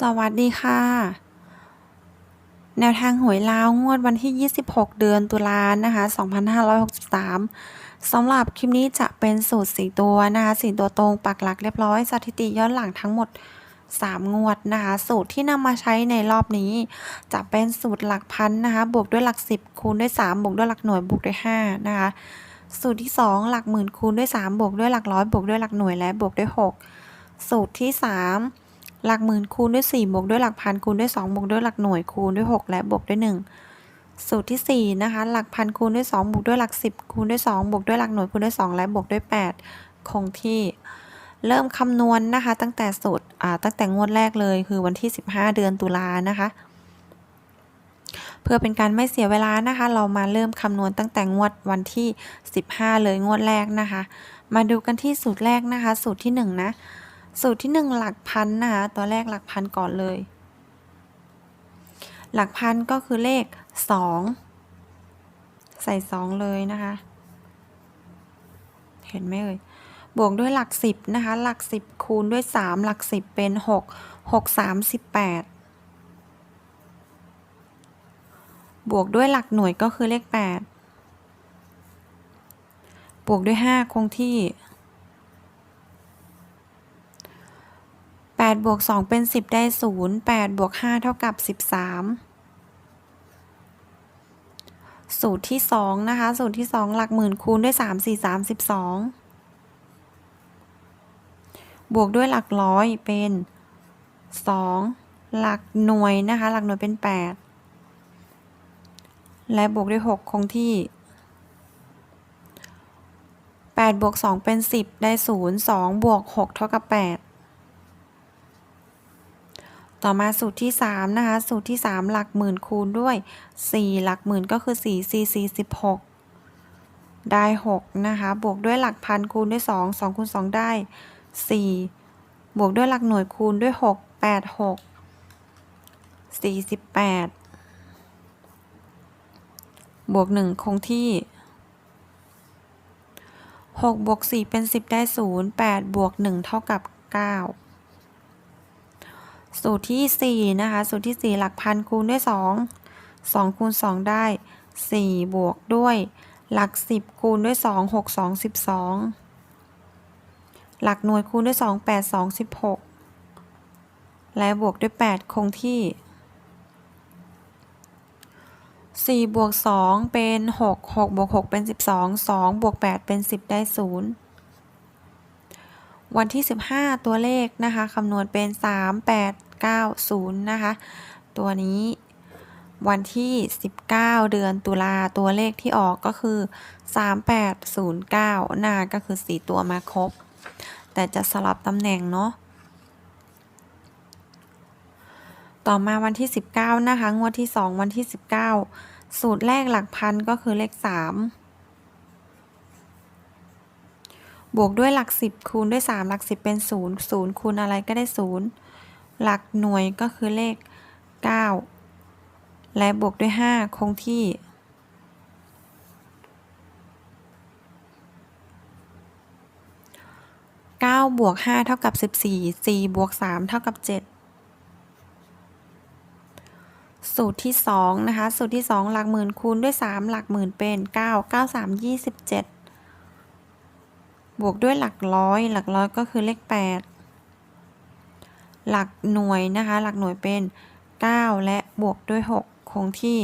สวัสดีค่ะ แนวทางหวยลาวงวดวันที่ 26 เดือนตุลานะคะ 2563 สำหรับคลิปนี้จะเป็นสูตร 4 ตัวนะคะ4ตัวตรงปักหลักเรียบร้อยสถิติย้อนหลังทั้งหมด 3 งวดนะคะ สูตรที่นำมาใช้ในรอบนี้ จะเป็นสูตรหลักพันนะคะ บวกด้วยหลัก 10 คูณด้วย 3 บวกด้วยหลักหน่วยบวกด้วย 5 นะคะ สูตรที่ 2 หลักหมื่นคูณด้วย 3 บวกด้วยหลักร้อยบวกด้วยหลักหน่วยและบวกด้วย 6 สูตรที่ 3 หลักหมื่นคูณด้วย 4 บวกด้วยหลักพันคูณด้วย 2 บวกด้วยหลักหน่วยคูณด้วย 6 และบวกด้วย 1 สูตรที่ 4 นะคะ หลักพันคูณด้วย 2 บวกด้วยหลัก 10 คูณด้วย 2 บวกด้วยหลักหน่วยคูณด้วย 2 และบวกด้วย 8 คงที่เริ่มคำนวณนะคะ ตั้งแต่สูตรอ่าตั้งแต่งวดแรกเลยคือวันที่ 15 เดือนตุลานะคะ เพื่อเป็นการไม่เสียเวลานะคะ เรามาเริ่มคำนวณตั้งแต่งวดวันที่ 15 เลยงวดแรกนะคะ มาดูกันที่สูตรแรกนะคะ สูตรที่ 1 นะ สูตรที่ 1 หลักพันนะคะตัวแรกหลักพันก่อนเลย หลักพันก็คือเลข 2 ใส่ 2 เลยนะคะ เห็นไหมเอ่ยบวกด้วยหลัก 10 นะคะ หลัก 10 คูณด้วย 3 หลัก 10 เป็น 6 6 3 18 บวกด้วยหลักหน่วยก็คือเลข 8 บวกด้วย 5 คงที่ 8บวก2เป็น 10 ได้ 0 8บวก5เท่ากับ 13 สูตรที่ 2 นะคะ สูตรที่ 2 หลักหมื่นคูณด้วย 3 4 32บวกด้วยหลักร้อยเป็น 2 หลักหน่วยนะคะ หลักหน่วยเป็น 8 และบวกด้วย 6 คงที่8บวก2เป็น 10 ได้ 0 2 บวก 6 เท่ากับ 8 ต่อมาสูตรที่3นะคะ สูตรที่ 3 หลักหมื่นคูณด้วย 4 หลักหมื่นก็คือ 4 4 4 16 ได้ 6 นะคะ บวกด้วยหลักพันคูณด้วย 2 2คูณ2ได้ 4 บวกด้วยหลักหน่วยคูณด้วย 6 8 6 48 บวก 1 คงที่ 6 บวก 4 เป็น 10 ได้ 0 8 บวก 1 เท่ากับ 9 สูตรที่ 4 นะคะ สูตรที่ 4 หลักพันคูณด้วย 2 2คูณ2 ได้ 4 บวกด้วย หลัก 10 คูณด้วย 2 6 2 12 หลักหน่วยคูณด้วย 2 8 2 16 และบวกด้วย 8 คงที่ 4 บวก 2 เป็น 6 6 บวก 6 เป็น 12 2 บวก 8 เป็น 10 ได้ 0วันที่ 15 ตัวเลขนะคะ คำนวณเป็น 3 8 9 0 นะคะ ตัวนี้วันที่ 19 เดือนตุลาตัวเลขที่ออกก็คือ 3809นาก็คือ 4 ตัวมาครบ แต่จะสลับตำแหน่งเนาะต่อมาวันที่ 19 นะคะ งวดที่ 2 วันที่ 19 สูตรแรกหลักพันก็คือเลข 3 บวกด้วยหลัก 10 คูณด้วย 3 หลัก 10 เป็น 0 0 คูณอะไรก็ได้ 0 หลักหน่วยก็คือเลข 9 และบวกด้วย 5 คงที่ 9 บวก 5 เท่ากับ 14 4 บวก 3 เท่ากับ 7 สูตรที่ 2 นะคะ สูตรที่ 2 หลักหมื่นคูณด้วย 3 หลักหมื่นเป็น 9 9 3 27 บวกด้วยหลักร้อย หลักร้อยก็คือเลข 8 หลักหน่วยนะคะ หลักหน่วยเป็น 9 และบวกด้วย 6 คงที่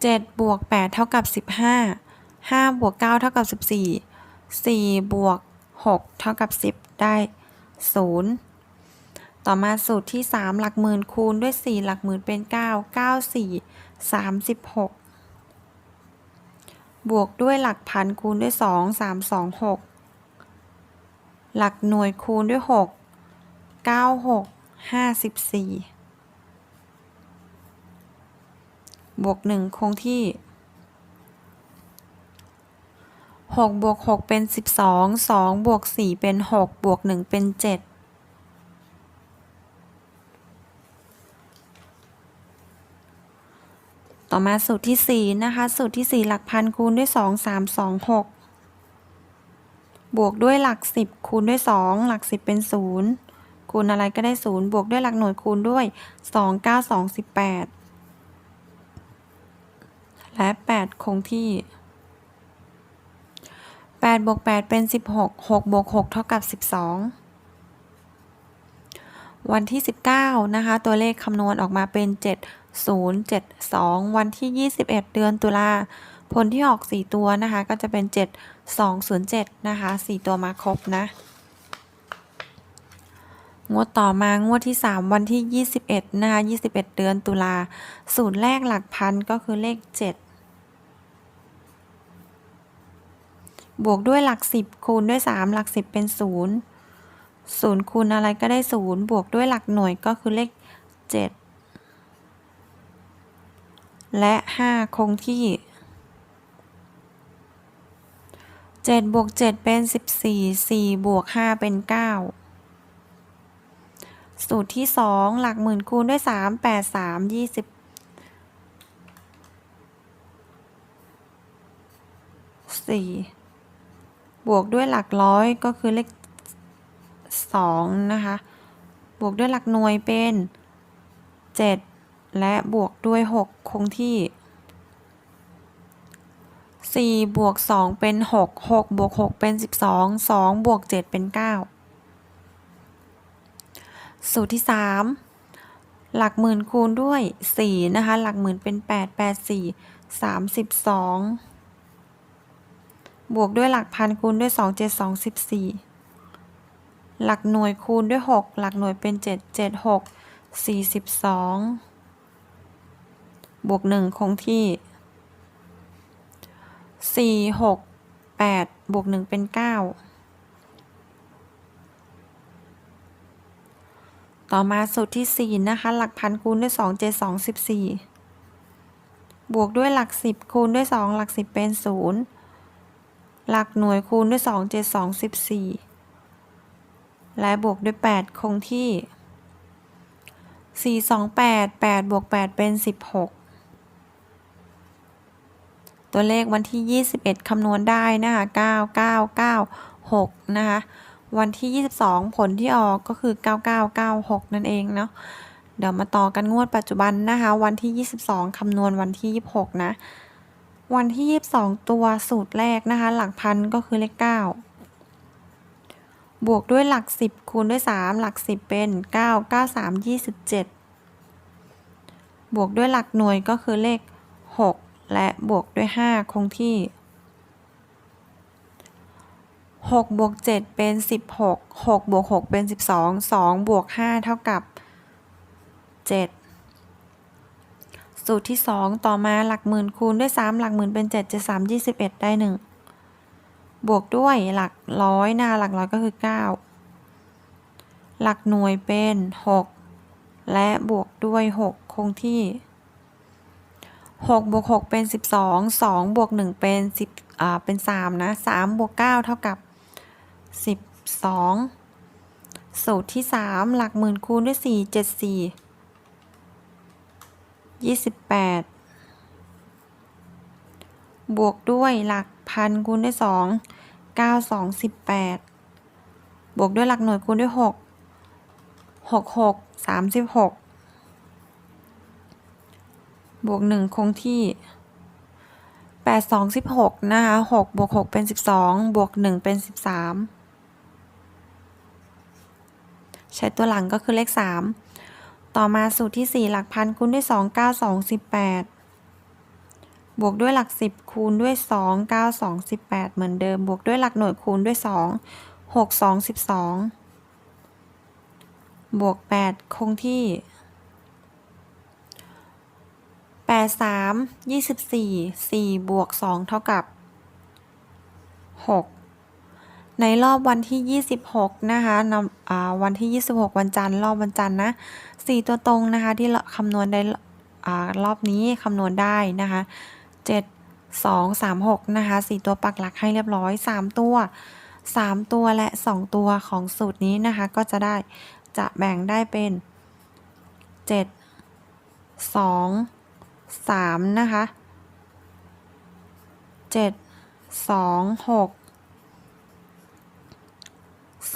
7 บวก 8 เท่ากับ 15 5 บวก 9 เท่ากับ 14 4 บวก 6 เท่ากับ 10 ได้ 0 ต่อมาสูตรที่ 3 หลักหมื่นคูณด้วย 4 หลักหมื่นเป็น 9 9 4 36 บวกด้วยหลักพันคูณด้วย 2 3 2 6 หลักหน่วยคูณด้วย 6 9 6 54 บวก 1 คงที่ 6 บวก 6 เป็น 12 2 บวก 4 เป็น 6 บวก 1 เป็น 7ต่อมาสูตรที่ 4 นะคะ สูตรที่ 4 หลักพันคูณด้วย 2 3 2 6 บวกด้วยหลักสิบคูณด้วยสองหลักสิบเป็นศูนย์คูณอะไรก็ได้ศูนย์บวกด้วยหลักหน่วยคูณด้วยสองเก้าสองสิบแปดและแปดคงที่แปดบวกแปดเป็นสิบหกหกบวกหกเท่ากับสิบสองวันที่สิบเก้านะคะ ตัวเลขคำนวณออกมาเป็นเจ็ดศูนย์เจ็ดสองวันที่ยี่สิบเอ็ดเดือนตุลา ผลที่ออกสี่ตัวนะคะ ก็จะเป็นเจ็ดสองศูนย์เจ็ดนะคะสี่ตัวมาครบนะ งวดต่อมางวดที่ 3 วันที่ 21 นะคะ 21 เดือนตุลา สูตรแรกหลักพันก็คือเลข 7 บวกด้วยหลัก 10 คูณด้วย 3 หลัก 10 เป็น 0 0คูณอะไรก็ได้ 0 บวกด้วยหลักหน่วยก็คือเลข 7 และ 5 คงที่ 7บวก7เป็น14 4บวก5เป็น9สูตรที่2หลักหมื่นคูณด้วย3 8 3 20 4บวกด้วยหลักร้อยก็คือเลข2นะคะ บวกด้วยหลักหน่วยเป็น7และบวกด้วย6คงที่ 4บวก2เป็น6 6บวก6เป็น12 2บวก7เป็น9สูตรที่3หลักหมื่นคูณด้วย4นะคะ หลักหมื่นเป็น8 8 4 32บวกด้วยหลักพันคูณด้วย2 7 2 14หลักหน่วยคูณด้วย6หลักหน่วยเป็น7 7 6 42บวก1คงที่ 4 6 8บวก1เป็น9ต่อมาสูตรที่4นะคะ หลักพันคูณด้วย2 7 2 14บวกด้วยหลัก10คูณด้วย2หลัก10เป็น0หลักหน่วยคูณด้วย2 7 2 14และบวกด้วย8คงที่4 2 8 8บวก8เป็น16 ตัวเลขวันที่ 21 คำนวณได้นะคะ9 9 9 6 นะคะ วันที่ 22 ผลที่ออกก็คือ 9996 นั่นเองเนาะ เดี๋ยวมาต่อกันงวดปัจจุบันนะคะ วันที่ 22 คำนวณวันที่ 26 นะ วันที่ 22 ตัวสูตรแรกนะคะ หลักพันก็คือเลข 9 บวกด้วยหลัก 10 คูณด้วย 3 หลัก 10 เป็น 9 9 3 27 บวกด้วยหลักหน่วยก็คือเลข 6 และบวกด้วย 5 คงที่ 6 บวก 7 เป็น 16 6 บวก 6 เป็น 12 2 บวก 5 เท่ากับ 7 สูตรที่ 2 ต่อมาหลักหมื่นคูณด้วย 3 หลักหมื่นเป็น 7 7 3 21 ได้ 1 บวกด้วยหลักร้อยหน้าหลักร้อยก็คือ 9 หลักหน่วยเป็น 6 และบวกด้วย 6 คงที่ 6บวก6เป็น 12 2บวก1เป็น10อ่าเป็น3นะ3บวก9เท่ากับ 12 สูตรที่ 3 หลักหมื่นคูณด้วย 4 7 4 28 บวกด้วยหลักพันคูณด้วย 2 9 2 18 บวกด้วยหลักหน่วยคูณด้วย 6 6 6 36 บวก1คงที่8 2 16นะคะ6บวก6เป็น12บวก1เป็น13ใช้ตัวหลังก็คือเลข3ต่อมาสูตรที่4หลักพันคูณด้วย2 9 2 18บวกด้วยหลัก10คูณด้วย2 9 2 18เหมือนเดิม บวกด้วยหลักหน่วยคูณด้วย2 6 2 12บวก8คงที่ 8 3 24 4บสี่สี่บวก2เท่ากับ6ในรอบวันที่ 26 นะคะนำวันที่ 26 วันจันทร์รอบวันจันทร์นะ4ตัวตรงนะคะที่คำนวณได้รอบนี้คำนวณได้นะคะ7 2 3 6นะคะ4ตัวปักหลักให้เรียบร้อย 3 ตัว 3 ตัวและ 2 ตัวของสูตรนี้นะคะก็จะได้จะแบ่งได้เป็น 7 2 3นะคะ7 2 6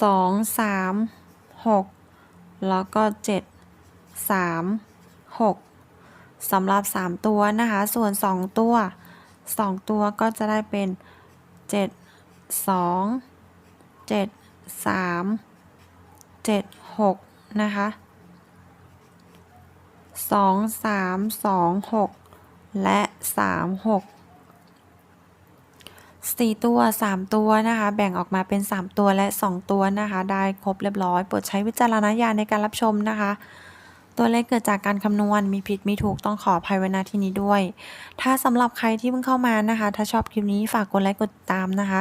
สองสามหกแล้วก็เจ็ดสามหกสำหรับสามตัวนะคะ ส่วนสองตัวสองตัวก็จะได้เป็นเจ็ดสองเจ็ดสามเจ็ดหกนะคะ สองสามสองหกและสามหกสี่ตัวสามตัวนะคะ แบ่งออกมาเป็นสามตัวและสองตัวนะคะ ได้ครบเรียบร้อยโปรดใช้วิจารณญาณในการรับชมนะคะตัวเลขเกิดจากการคำนวณมีผิดมีถูกต้องขออภัยไว้ณที่นี้ด้วย ถ้าสำหรับใครที่เพิ่งเข้ามานะคะ ถ้าชอบคลิปนี้ฝากกดไลค์กดติดตามนะคะ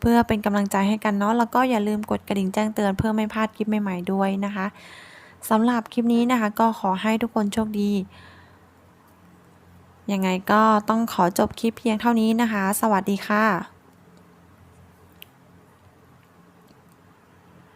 เพื่อเป็นกำลังใจให้กันเนาะแล้วก็อย่าลืมกดกระดิ่งแจ้งเตือนเพื่อไม่พลาดคลิปใหม่ๆด้วยนะคะ สำหรับคลิปนี้นะคะ ก็ขอให้ทุกคนโชคดี ยังไงก็ต้องขอจบคลิปเพียงเท่านี้นะคะ สวัสดีค่ะ